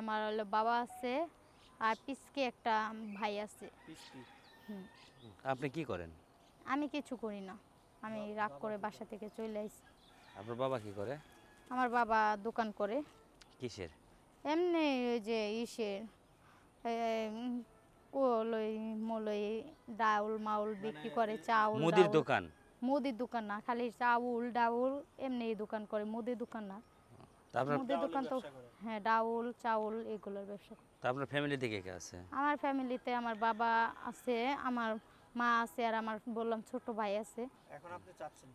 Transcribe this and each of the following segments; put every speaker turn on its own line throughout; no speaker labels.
আমার হলো বাবা আছে আর পিসকে একটা ভাই আছে।
আপনি কি করেন?
আমি কিছু করি না। আমি রাগ করে বাসা থেকে চলে আসি
আপনার বাবা কি করে?
আমার বাবা দোকান করে।
কিসের?
এমনি ওই যে ইসের। কলই মলই ডাউল মাউল বিক্রি করে চাউল
মুদির দোকান?
মুদির দোকান না খালি চাউল ডাউল এমনি দোকান করে মুদির দোকান না।
তা আপনার
মুদির দোকান তো হ্যাঁ ডাউল চাউল এগুলোর ব্যবসা
তা আপনার কে আছে?
আমার ফ্যামিলিতে আমার বাবা আছে আমার মা আছে আর আমার বললাম ছোট ভাই আছে।
এখন আপনি চাচ্ছেন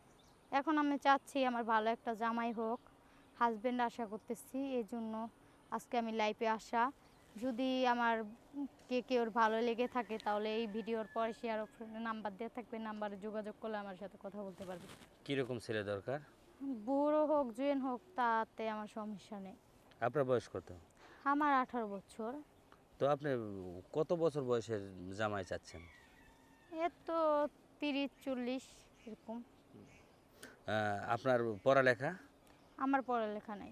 এখন আমি চাচ্ছি আমার ভালো একটা জামাই হোক হাজবেন্ড আশা করতেছি এই জন্য আজকে আমি লাইফে আসা। যদি আমার কে কেউর ভালো লেগে থাকে তাহলে এই ভিডিওর পরে শেয়ার নাম্বার দেওয়া থাকবে নাম্বারে যোগাযোগ করলে আমার সাথে কথা বলতে পারবে।
কীরকম ছেলে দরকার?
বুড়ো হোক জুয়েন হোক তাতে আমার সমস্যা নেই।
আপনার বয়স কত?
আমার আঠারো বছর।
তো আপনি কত বছর বয়সের জামাই চাচ্ছেন?
এ তো তিরিশ চল্লিশ এরকম।
আপনার পড়ালেখা?
আমার পড়ালেখা নাই।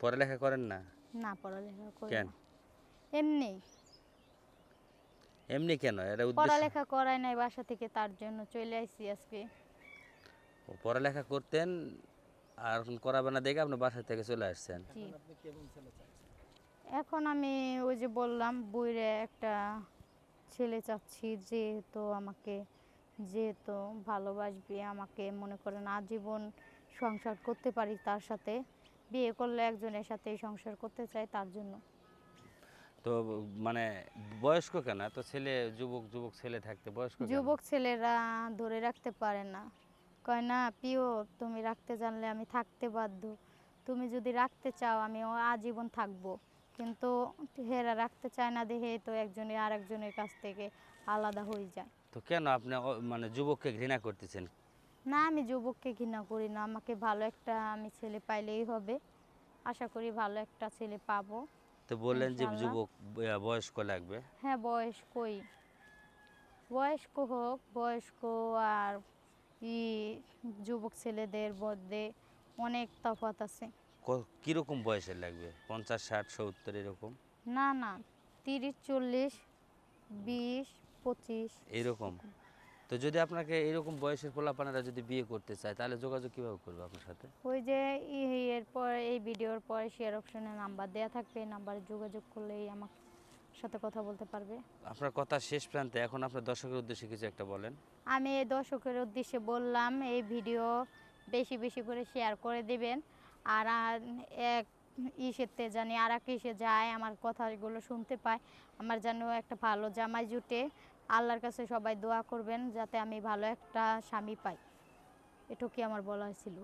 পড়ালেখা করেন না?
না পড়ালেখা করি
কেন?
এমনি।
এমনি কেন? এটা
পড়ালেখা করাই নাই বাসা থেকে তার জন্য চলে আসছি আজকে।
ও, পড়ালেখা করতেন আর করাবে না দেখে আপনি বাসা থেকে চলে আসছেন।
এখন
আমি ওই যে বললাম বইরে একটা ছেলে চাচ্ছি যেহেতু আমাকে যেহেতু ভালোবাসবে আমাকে মনে করেন আজীবন সংসার করতে পারি তার সাথে। বিয়ে করলে একজনের সাথেই সংসার করতে চাই তার জন্য।
তো মানে বয়স্ক কেন? তো ছেলে যুবক যুবক ছেলে থাকতে বয়স্ক
যুবক ছেলেরা ধরে রাখতে পারে না। কয় না প্রিয় তুমি রাখতে জানলে আমি থাকতে বাধ্য। তুমি যদি রাখতে চাও আমি আজীবন থাকব। কিন্তু হেরা রাখতে চায় না দেখে তো একজনের আর একজনের কাছ থেকে আলাদা হয়ে যায়।
তো কেন আপনি মানে যুবককে ঘৃণা করতেছেন?
না আমি যুবককে ঘৃণা করি না। আমাকে ভালো একটা আমি ছেলে পাইলেই হবে। আশা করি ভালো একটা ছেলে পাবো।
তো বললেন যে যুবক বয়স্ক লাগবে।
হ্যাঁ বয়স্কই। বয়স্ক হোক বয়স্ক আর যুবক ছেলেদের মধ্যে অনেক তফাৎ আছে।
কীরকম বয়সের লাগবে? পঞ্চাশ ষাট সত্তর এরকম?
না না তিরিশ চল্লিশ বিশ পঁচিশ।
এরকম? তো যদি আপনাকে এরকম বয়সের পোলাপানেরা যদি বিয়ে করতে চায় তাহলে যোগাযোগ কীভাবে করবে আপনার সাথে?
ওই যে এরপর এই ভিডিওর পরে শেয়ার অপশনে নাম্বার দেওয়া থাকবে এই নাম্বারে যোগাযোগ করলেই আমার সাথে কথা বলতে পারবে।
আপনার কথা শেষ প্রান্তে এখন আপনার দর্শকের উদ্দেশ্যে কিছু একটা বলেন।
আমি এই দর্শকের উদ্দেশ্যে বললাম এই ভিডিও বেশি বেশি করে শেয়ার করে দিবেন। আর আর এক ইসেতে জানি আর এক ইসে যায় আমার কথাগুলো শুনতে পায়। আমার যেন একটা ভালো জামাই জুটে। আল্লাহর কাছে সবাই দোয়া করবেন যাতে আমি ভালো একটা স্বামী পাই। এটুকুই আমার বলা ছিল।